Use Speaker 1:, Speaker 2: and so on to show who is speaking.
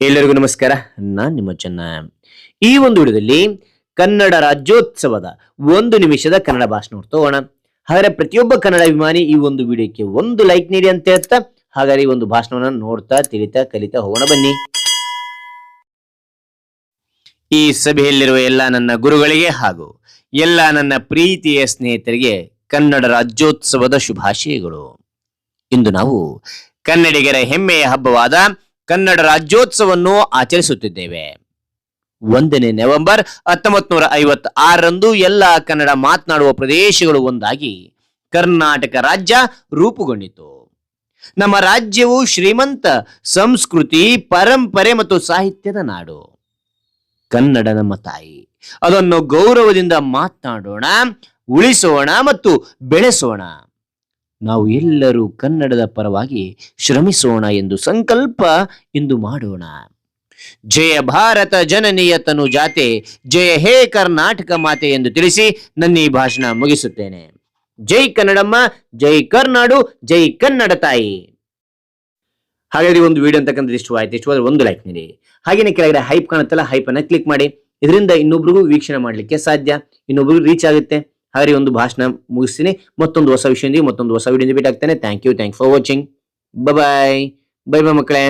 Speaker 1: ಎಲ್ಲರಿಗೂ ನಮಸ್ಕಾರ. ನಾನ್ ನಿಮ್ಮ ಚೆನ್ನ. ಈ ಒಂದು ವಿಡಿಯೋದಲ್ಲಿ ಕನ್ನಡ ರಾಜ್ಯೋತ್ಸವದ ಒಂದು ನಿಮಿಷದ ಕನ್ನಡ ಭಾಷಣ ತಗೋಣ. ಹಾಗಾದ್ರೆ ಪ್ರತಿಯೊಬ್ಬ ಕನ್ನಡ ಅಭಿಮಾನಿ ಈ ಒಂದು ವಿಡಿಯೋಕ್ಕೆ ಒಂದು ಲೈಕ್ ನೀಡಿ ಅಂತ ಹೇಳ್ತಾ, ಹಾಗಾದ್ರೆ ಈ ಒಂದು ಭಾಷಣವನ್ನ ನೋಡ್ತಾ, ತಿಳಿತಾ, ಕಲಿತಾ ಹೋಗೋಣ ಬನ್ನಿ. ಈ ಸಭೆಯಲ್ಲಿರುವ ಎಲ್ಲ ನನ್ನ ಗುರುಗಳಿಗೆ ಹಾಗೂ ಎಲ್ಲ ನನ್ನ ಪ್ರೀತಿಯ ಸ್ನೇಹಿತರಿಗೆ ಕನ್ನಡ ರಾಜ್ಯೋತ್ಸವದ ಶುಭಾಶಯಗಳು. ಇಂದು ನಾವು ಕನ್ನಡಿಗರ ಹೆಮ್ಮೆಯ ಹಬ್ಬವಾದ ಕನ್ನಡ ರಾಜ್ಯೋತ್ಸವವನ್ನು ಆಚರಿಸುತ್ತಿದ್ದೇವೆ. ಒಂದನೇ ನವೆಂಬರ್ ಹತ್ತೊಂಬತ್ ನೂರ ಐವತ್ ಆರರಂದು ಎಲ್ಲ ಕನ್ನಡ ಮಾತನಾಡುವ ಪ್ರದೇಶಗಳು ಒಂದಾಗಿ ಕರ್ನಾಟಕ ರಾಜ್ಯ ರೂಪುಗೊಂಡಿತು. ನಮ್ಮ ರಾಜ್ಯವು ಶ್ರೀಮಂತ ಸಂಸ್ಕೃತಿ, ಪರಂಪರೆ ಮತ್ತು ಸಾಹಿತ್ಯದ ನಾಡು. ಕನ್ನಡ ನಮ್ಮ ತಾಯಿ. ಅದನ್ನು ಗೌರವದಿಂದ ಮಾತನಾಡೋಣ, ಉಳಿಸೋಣ ಮತ್ತು ಬೆಳೆಸೋಣ. ನಾವು ಎಲ್ಲರೂ ಕನ್ನಡದ ಪರವಾಗಿ ಶ್ರಮಿಸೋಣ ಎಂದು ಸಂಕಲ್ಪ ಇಂದು ಮಾಡೋಣ. ಜಯ ಭಾರತ ಜನನೀಯ ತನು ಜಾತೆ, ಜಯ ಹೇ ಕರ್ನಾಟಕ ಮಾತೆ ಎಂದು ತಿಳಿಸಿ ನನ್ನ ಈ ಭಾಷಣ ಮುಗಿಸುತ್ತೇನೆ. ಜೈ ಕನ್ನಡಮ್ಮ, ಜೈ ಕರ್ನಾಡು, ಜೈ ಕನ್ನಡ ತಾಯಿ. ಹಾಗಾದ್ರೆ ಒಂದು ವಿಡಿಯೋ ಅಂತಕ್ಕಂಥದ್ದು ಇಷ್ಟವಾಯ್ತು. ಇಷ್ಟವಾದ್ರೆ ಒಂದು ಲೈಕ್ ನೀಡಿ. ಹಾಗೇನೆ ಕೆಳಗಡೆ ಹೈಪ್ ಕಾಣುತ್ತಲ್ಲ ಹೈಪ್ ಅನ್ನ ಕ್ಲಿಕ್ ಮಾಡಿ. ಇದರಿಂದ ಇನ್ನೊಬ್ರಿಗೂ ವೀಕ್ಷಣೆ ಮಾಡಲಿಕ್ಕೆ ಸಾಧ್ಯ. ಇನ್ನೊಬ್ರಿಗೂ ರೀಚ್ ಆಗುತ್ತೆ. ಹಾಗಾದ್ರೆ ಒಂದು ಭಾಷಣ ಮುಗಿಸ್ತೀನಿ. ಮತ್ತೊಂದು ಹೊಸ ವಿಷಯದೊಂದಿಗೆ ಮತ್ತೊಂದು ಹೊಸ ವಿಡಿಯೋ ಭೇಟಿ ಆಗ್ತಾನೆ thank you thank for watching bye bye bye ಮಕ್ಕಳೇ.